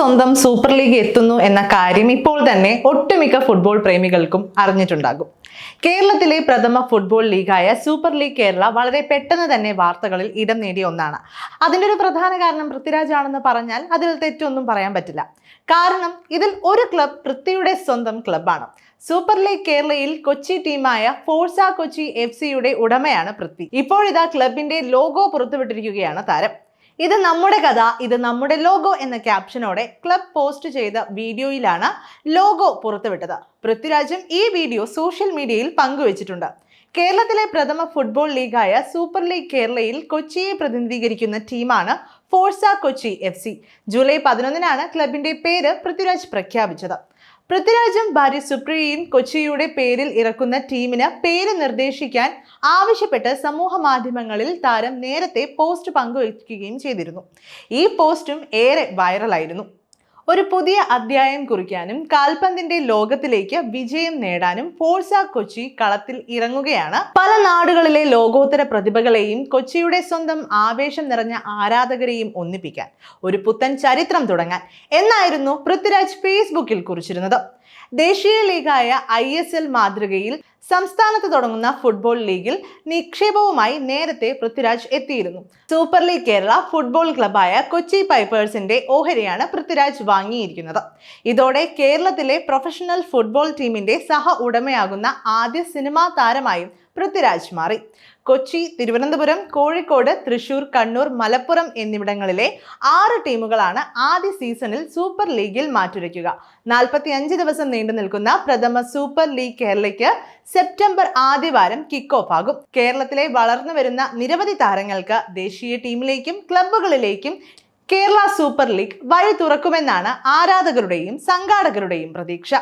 സ്വന്തം super league എത്തുന്നു എന്ന കാര്യം ഇപ്പോൾ തന്നെ ഒട്ടുമിക്ക ഫുട്ബോൾ പ്രേമികൾക്കും അറിഞ്ഞിട്ടുണ്ടാകും. കേരളത്തിലെ പ്രഥമ ഫുട്ബോൾ ലീഗായ സൂപ്പർ ലീഗ് കേരള വളരെ പെട്ടെന്ന് തന്നെ വാർത്തകളിൽ ഇടം നേടിയ ഒന്നാണ്. അതിന്റെ ഒരു പ്രധാന കാരണം പൃഥ്വിരാജ് ആണെന്ന് പറഞ്ഞാൽ അതിൽ തെറ്റൊന്നും പറയാൻ പറ്റില്ല. കാരണം ഇതിൽ ഒരു ക്ലബ് പൃഥ്വിയുടെ സ്വന്തം ക്ലബാണ് സൂപ്പർ ലീഗ് കേരളയിൽ കൊച്ചി ടീമായ ഫോഴ്സ കൊച്ചി എഫ് സിയുടെ ഉടമയാണ് പൃഥ്വി. ഇപ്പോഴിതാ ക്ലബിന്റെ ലോഗോ പുറത്തുവിട്ടിരിക്കുകയാണ് താരം. ഇത് നമ്മുടെ കഥ ഇത് നമ്മുടെ ലോഗോ എന്ന ക്യാപ്ഷനോടെ ക്ലബ് പോസ്റ്റ് ചെയ്ത വീഡിയോയിലാണ് ലോഗോ പുറത്തുവിട്ടത്. പൃഥ്വിരാജും ഈ വീഡിയോ സോഷ്യൽ മീഡിയയിൽ പങ്കുവച്ചിട്ടുണ്ട്. കേരളത്തിലെ പ്രഥമ ഫുട്ബോൾ ലീഗായ സൂപ്പർ ലീഗ് കേരളയിൽ കൊച്ചിയെ പ്രതിനിധീകരിക്കുന്ന ടീമാണ് force Kochi F C. July പതിനൊന്നിനാണ് ക്ലബിന്റെ പേര് പൃഥ്വിരാജ് പ്രഖ്യാപിച്ചത്. പൃഥ്വിരാജും ഭാര്യ സുപ്രിയയും കൊച്ചിയുടെ പേരിൽ ഇറക്കുന്ന ടീമിന് പേര് നിർദ്ദേശിക്കാൻ ആവശ്യപ്പെട്ട് സമൂഹ മാധ്യമങ്ങളിൽ താരം നേരത്തെ പോസ്റ്റ് പങ്കുവയ്ക്കുകയും ചെയ്തിരുന്നു. ഈ പോസ്റ്റും ഏറെ വൈറലായിരുന്നു ഒരു പുതിയ അധ്യായം കുറിക്കാനും കാൽപന്തിന്റെ ലോകത്തിലേക്ക് വിജയം നേടാനും ഫോഴ്സ കൊച്ചി കളത്തിൽ ഇറങ്ങുകയാണ്. പല നാടുകളിലെ ലോകോത്തര പ്രതിഭകളെയും കൊച്ചിയുടെ സ്വന്തം ആവേശം നിറഞ്ഞ ആരാധകരെയും ഒന്നിപ്പിക്കാൻ ഒരു പുത്തൻ ചരിത്രം തുടങ്ങാൻ എന്നായിരുന്നു പൃഥ്വിരാജ് ഫേസ്ബുക്കിൽ കുറിച്ചിരുന്നത്. ദേശീയ ലീഗായ ഐ എസ് എൽ മാതൃകയിൽ സംസ്ഥാനത്ത് തുടങ്ങുന്ന ഫുട്ബോൾ ലീഗിൽ നിക്ഷേപവുമായി നേരത്തെ പൃഥ്വിരാജ് എത്തിയിരുന്നു. സൂപ്പർ ലീഗ് കേരള ഫുട്ബോൾ ക്ലബായ കൊച്ചി പൈപ്പേഴ്സിന്റെ ഓഹരിയാണ് പൃഥ്വിരാജ് വാങ്ങിയിരിക്കുന്നത്. ഇതോടെ കേരളത്തിലെ പ്രൊഫഷണൽ ഫുട്ബോൾ ടീമിന്റെ സഹ ഉടമയാകുന്ന ആദ്യ സിനിമാ താരമായും പൃഥ്വിരാജ് മാറി. കൊച്ചി തിരുവനന്തപുരം കോഴിക്കോട് തൃശൂർ കണ്ണൂർ മലപ്പുറം എന്നിവിടങ്ങളിലെ ആറ് ടീമുകളാണ് ആദ്യ സീസണിൽ സൂപ്പർ ലീഗിൽ മാറ്റുരയ്ക്കുക. നാൽപ്പത്തി അഞ്ച് ദിവസം നീണ്ടു നിൽക്കുന്ന പ്രഥമ സൂപ്പർ ലീഗ് കേരളയ്ക്ക് സെപ്റ്റംബർ ആദ്യവാരം കിക്ക് ഓഫ് ആകും. കേരളത്തിലെ വളർന്നു വരുന്ന നിരവധി താരങ്ങൾക്ക് ദേശീയ ടീമിലേക്കും ക്ലബ്ബുകളിലേക്കും കേരള സൂപ്പർ ലീഗ് വഴി തുറക്കുമെന്നാണ് ആരാധകരുടെയും സംഘാടകരുടെയും പ്രതീക്ഷ.